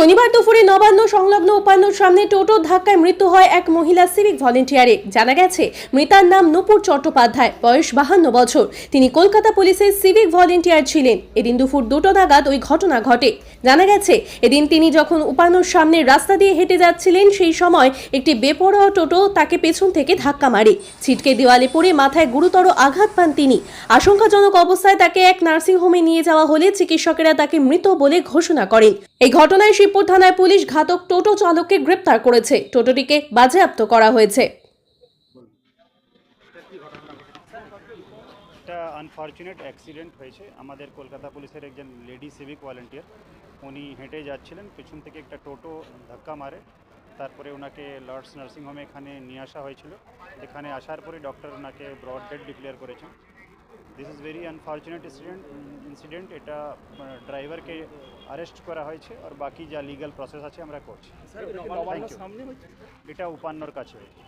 শনিবার দুপুরে নবান্ন সংলগ্ন উপান্নর সামনে টোটোর ধাক্কায় মৃত্যু হয় এক মহিলা সিভিক ভলেন্টিয়ারে। জানা গেছে, মৃতার নাম নূপুর চট্টোপাধ্যায়, বয়স বাহান্ন বছর। তিনি কলকাতা পুলিশের সিভিক ভলেন্টিয়ার ছিলেন। এদিন দুপুর দুটো নাগাদ ওই ঘটনা ঘটে। জানা গেছে, এদিন তিনি যখন উপান্নর সামনে রাস্তা দিয়ে হেঁটে যাচ্ছিলেন, সেই সময় একটি বেপরোয়া টোটো তাকে পেছন থেকে ধাক্কা মারে। ছিটকে দেওয়ালে পড়ে মাথায় গুরুতর আঘাত পান তিনি। আশঙ্কাজনক অবস্থায় তাকে এক নার্সিংহোমে নিয়ে যাওয়া হলে চিকিৎসকেরা তাকে মৃত বলে ঘোষণা করেন। এই ঘটনায় শিবপুর থানায় পুলিশ ঘাতক টোটো চালককে গ্রেপ্তার করেছে। টোটোটিকে বাজেয়াপ্ত করা হয়েছে। একটা আনফর্চুনেট অ্যাক্সিডেন্ট হয়েছে। আমাদের কলকাতা পুলিশের একজন লেডি সিভিক ভলেন্টিয়ার উনি হেঁটে যাচ্ছিলেন, পেছন থেকে একটা টোটো ধাক্কা মারে। তারপরে ওনাকে লর্ডস নার্সিংহোমে এখানে নিয়ে আসা হয়েছিল। এখানে আসার পরে ডক্টর ওনাকে ব্রড ডেড ডিক্লেয়ার করেছেন। This is very unfortunate incident incident এটা ড্রাইভারকে অ্যারেস্ট করা হয়েছে আর বাকি যা লিগ্যাল প্রসেস আছে আমরা করছি Thank you. এটা উপান্নর কাছে হয়েছে